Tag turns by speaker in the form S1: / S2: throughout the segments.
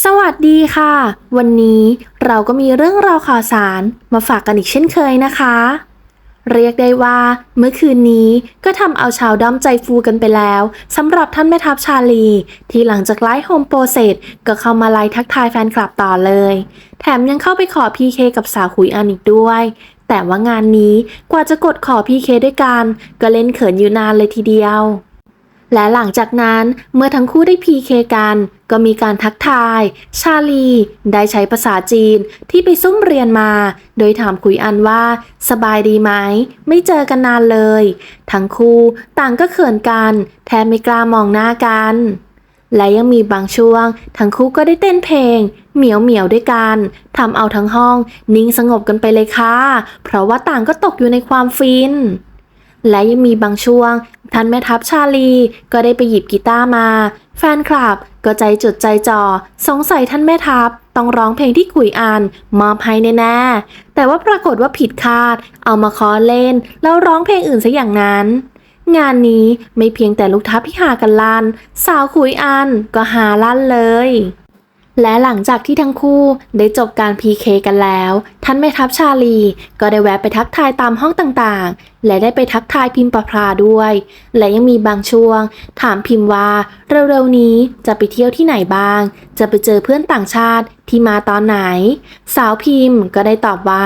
S1: สวัสดีค่ะ วันนี้เราก็มีเรื่องราวข่าวสารมาฝากกันอีกเช่นเคยนะคะ เรียกได้ว่า เมื่อคืนนี้ก็ทำเอาชาวด้อมใจฟูกันไปแล้วสำหรับท่านแม่ทัพชาลี ที่หลังจากไลฟ์โฮมโปรเซสก็เข้ามาไลฟ์ทักทายแฟนคลับต่อเลย แถมยังเข้าไปขอพีเคกับสาวขุยอันอีกด้วย แต่ว่างานนี้กว่าจะกดขอพีเคด้วยกัน ก็เล่นเขินอยู่นานเลยทีเดียว และหลังจากนั้นเมื่อทั้งคู่ได้พีเคกัน ก็มีการทักทาย ชาลี ได้ใช้ภาษาจีนที่ไปซุ่มเรียนมา โดยถามคุยอันว่า สบายดีไหม ไม่เจอกันนานเลย ทั้งคู่ต่างก็เขินกัน แทบไม่กล้ามองหน้ากัน และยังมีบางช่วง ทั้งคู่ก็ได้เต้นเพลง เหมียวเหมียวด้วยกันทำเอาทั้งห้อง นิ่งสงบกันไปเลยค่ะ เพราะว่าต่างก็ตกอยู่ในความฟินและยังมีบางช่วง ท่านแม่ทัพชาลีก็ได้ไปหยิบกีตาร์มา แฟนคลับก็ใจจดใจจ่อสงสัยท่านแม่ทัพต้องร้องเพลงที่ขุยอานมอบให้แน่ๆแต่ว่าปรากฏว่าผิดคาด เอามาคอเล่น แล้วร้องเพลงอื่นซะอย่างนั้น งานนี้ไม่เพียงแต่ลูกทัพที่หากันลั่นสาวขุยอันก็หาลั่นเลย และหลังจากที่ทั้งคู่ได้จบการ PK กันแล้ว ท่านแม่ทัพชาลี ก็ได้แวะไปทักทายตามห้องต่างๆ และได้ไปทักทายพิมพ์ประพราด้วย และยังมีบางช่วง ถามพิมพ์ว่าเร็วๆนี้จะไปเที่ยวที่ไหนบ้าง จะไปเจอเพื่อนต่างชาติที่มาตอนไหน สาวพิมพ์ก็ได้ตอบว่า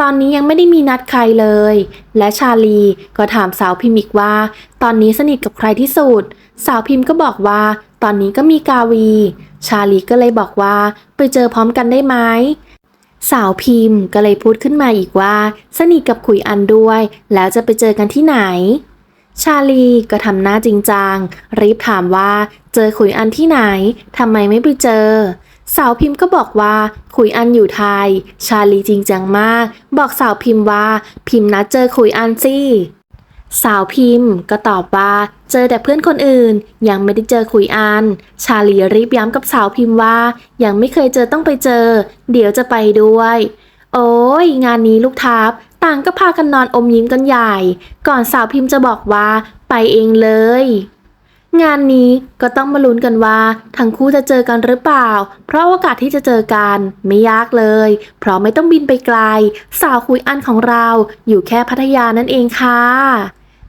S1: ตอนนี้ยังไม่ได้มีนัดใครเลย และชาลีก็ถามสาวพิมพ์อีกว่า ตอนนี้สนิทกับใครที่สุด สาวพิมพ์ก็บอกว่า ตอนนี้ก็มีกาวี ชาลีก็เลยบอกว่าไปเจอพร้อมกันได้ไหมสาวพิมพ์ก็เลยพูดขึ้นมาอีกว่า สนิทกับขุยอันด้วย แล้วจะไปเจอกันที่ไหน ชาลีก็ทำหน้าจริงจังรีบถามว่า เจอขุยอันที่ไหนทำไมไม่ไปเจอ สาวพิมพ์ก็บอกว่า ขุยอันอยู่ไทย ชาลีจริงจังมาก บอกสาวพิมพ์ว่า พิมพ์นัดเจอขุยอันสิ สาวพิมพ์ก็ตอบว่าเจอแต่เพื่อนคนอื่น ยังไม่ได้เจอคุยอัน ชาลีรีบย้ำกับสาวพิมพ์ว่า ยังไม่เคยเจอต้องไปเจอ เดี๋ยวจะไปด้วย โอ้ยงานนี้ลูกทัพต่างก็พากันนอนอมยิ้มกันใหญ่ ก่อนสาวพิมพ์จะบอกว่าไปเองเลย งานนี้ก็ต้องมาลุ้นกันว่าทั้งคู่จะเจอกันหรือเปล่า เพราะโอกาสที่จะเจอกันไม่ยากเลย เพราะไม่ต้องบินไปไกล สาวคุยอันของเราอยู่แค่พัทยานั่นเองค่ะ